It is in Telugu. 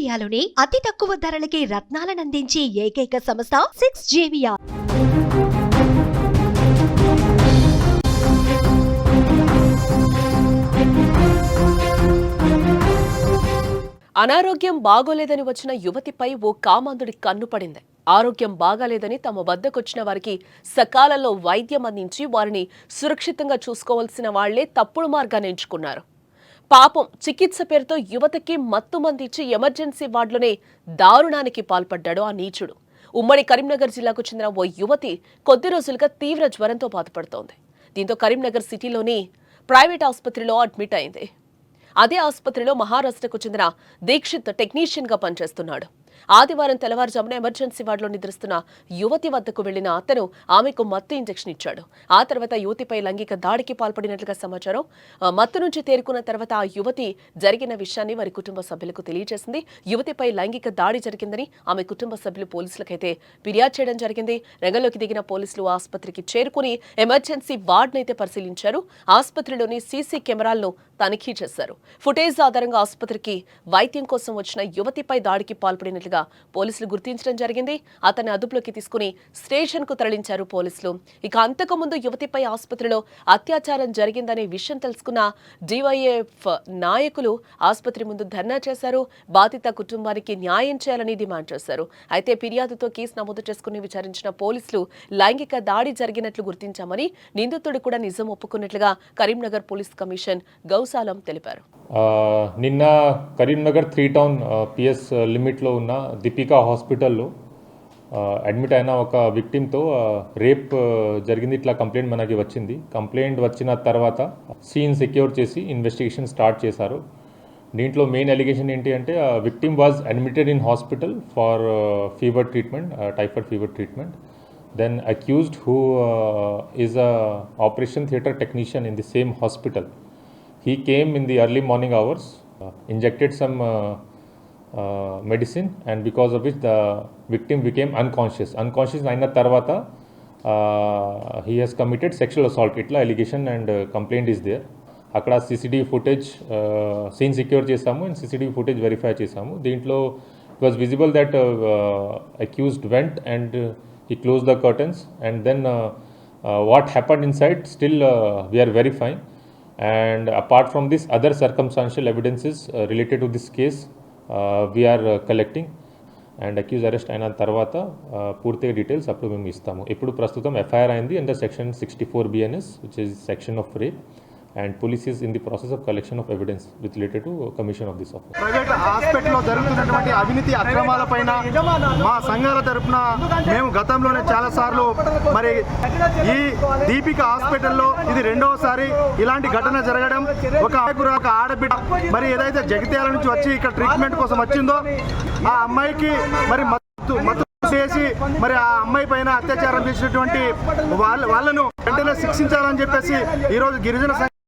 ఇండియాలోనే అతి తక్కువ ధరలకి రత్నాలనందించే ఏకైక సంస్థ సిక్స్ జేవియా అనారోగ్యం బాగోలేదని వచ్చిన యువతిపై ఓ కామాంధుడి కన్ను పడింది. ఆరోగ్యం బాగాలేదని తమ వద్దకొచ్చిన వారికి సకాలంలో వైద్యం అందించి వారిని సురక్షితంగా చూసుకోవాల్సిన వాళ్ళే తప్పుడు మార్గాన్ని ఎంచుకున్నారు. పాపం చికిత్స పేరుతో యువతకి మత్తు మందిచ్చి ఎమర్జెన్సీ వార్డులోనే దారుణానికి పాల్పడ్డాడు ఆ నీచుడు. ఉమ్మడి కరీంనగర్ జిల్లాకు చెందిన ఓ యువతి కొద్ది రోజులుగా తీవ్ర జ్వరంతో బాధపడుతోంది. దీంతో కరీంనగర్ సిటీలోని ప్రైవేట్ ఆసుపత్రిలో అడ్మిట్ అయింది. అదే ఆసుపత్రిలో మహారాష్ట్రకు చెందిన దీక్షిత్ టెక్నీషియన్గా పనిచేస్తున్నాడు. ఆదివారం తెల్లవారుజామున ఎమర్జెన్సీ వార్డులో నిద్రిస్తున్న యువతి వద్దకు వెళ్ళిన అతను ఆమెకు మత్తు ఇంజెక్షన్ ఇచ్చాడు. ఆ తర్వాత యువతిపై లైంగిక దాడికి పాల్పడినట్లుగా సమాచారం. మత్తు నుంచి తేరుకున్న తర్వాత ఆ యువతి జరిగిన విషయాన్ని వారి కుటుంబ సభ్యులకు తెలియజేసింది. యువతిపై లైంగిక దాడి జరిగిందని ఆమె కుటుంబ సభ్యులు పోలీసులకైతే ఫిర్యాదు చేయడం జరిగింది. రంగంలోకి దిగిన పోలీసులు ఆసుపత్రికి చేరుకుని ఎమర్జెన్సీ వార్డునైతే పరిశీలించారు. ఆసుపత్రిలోని సీసీ కెమెరాలను తనిఖీ చేశారు. ఫుటేజ్ ఆధారంగా ఆసుపత్రికి వైద్యం కోసం వచ్చిన యువతిపై దాడికి పాల్పడినట్లు పాల్పడినట్లుగా పోలీసులు గుర్తించడం జరిగింది. అతన్ని అదుపులోకి తీసుకుని స్టేషన్కు తరలించారు పోలీసులు. ఇక అంతకుముందు యువతిపై ఆసుపత్రిలో అత్యాచారం జరిగిందనే విషయం తెలుసుకున్న డివైఎఫ్ నాయకులు ఆసుపత్రి ముందు ధర్నా చేశారు. బాధిత కుటుంబానికి న్యాయం చేయాలని డిమాండ్ చేశారు. అయితే ఫిర్యాదుతో కేసు నమోదు చేసుకుని విచారించిన పోలీసులు లైంగిక దాడి జరిగినట్లు గుర్తించామని నిందితుడు కూడా నిజం ఒప్పుకున్నట్లుగా కరీంనగర్ పోలీస్ కమిషన్ గౌసాలం తెలిపారు. నిన్న Karimnagar three town P S లిమిట్లో ఉన్న దీపికా హాస్పిటల్లో అడ్మిట్ అయిన ఒక విక్టిమ్తో రేప్ జరిగింది ఇట్లా కంప్లైంట్ మనకి వచ్చింది. కంప్లైంట్ వచ్చిన తర్వాత సీన్ సెక్యూర్ చేసి ఇన్వెస్టిగేషన్ స్టార్ట్ చేశారు. దీంట్లో మెయిన్ అలిగేషన్ ఏంటి అంటే victim was admitted in hospital for fever treatment typhoid fever treatment. Then accused who is a operation theatre technician in the same hospital. He came in the early morning hours injected some medicine and because of which the victim became unconscious unconscious అయిన తర్వాత he has committed sexual assault ఇట్లా allegation and complaint is there అక్కడ సీసీటీవీ ఫుటేజ్ సీన్ సెక్యూర్ చేసాము అండ్ సీసీటీవీ ఫుటేజ్ వెరిఫై చేసాము దీంట్లో it was visible that accused went and he closed the curtains and then uh, uh, what happened inside still uh, we are verifying and apart from this other circumstantial evidences uh, related to this case we're collecting and accuse arrest అయిన తర్వాత పూర్తిగా డీటెయిల్స్ అప్పుడు మేము ఇస్తాము. ఇప్పుడు ప్రస్తుతం ఎఫ్ఐఆర్ అయింది under section sixty four BNS which is section of rape and police is in the process of collection of evidence with related to commission of this offence private హాస్పిటల్లో జరుగుతున్నటువంటి అవినీతి అక్రమాలపైన మా సంఘాల తరపున మేము గతంలోనే చాలా సార్లు మరి ఈ దీపిక హాస్పిటల్లో ఇది రెండవసారి ఇలాంటి ఘటన జరగడం ఒక ఒక ఆడబిడ్డ మరి ఏదైతే జగిత్యాల నుంచి వచ్చి ఇక్కడ ట్రీట్మెంట్ కోసం వచ్చిందో ఆ అమ్మాయికి మరి మత్తు మత్తు చేసి మరి ఆ అమ్మాయి పైన అత్యాచారం చేసినటువంటి వాళ్ళ వాళ్ళను వెంటనే శిక్షించాలని చెప్పేసి ఈరోజు గిరిజన సంఘ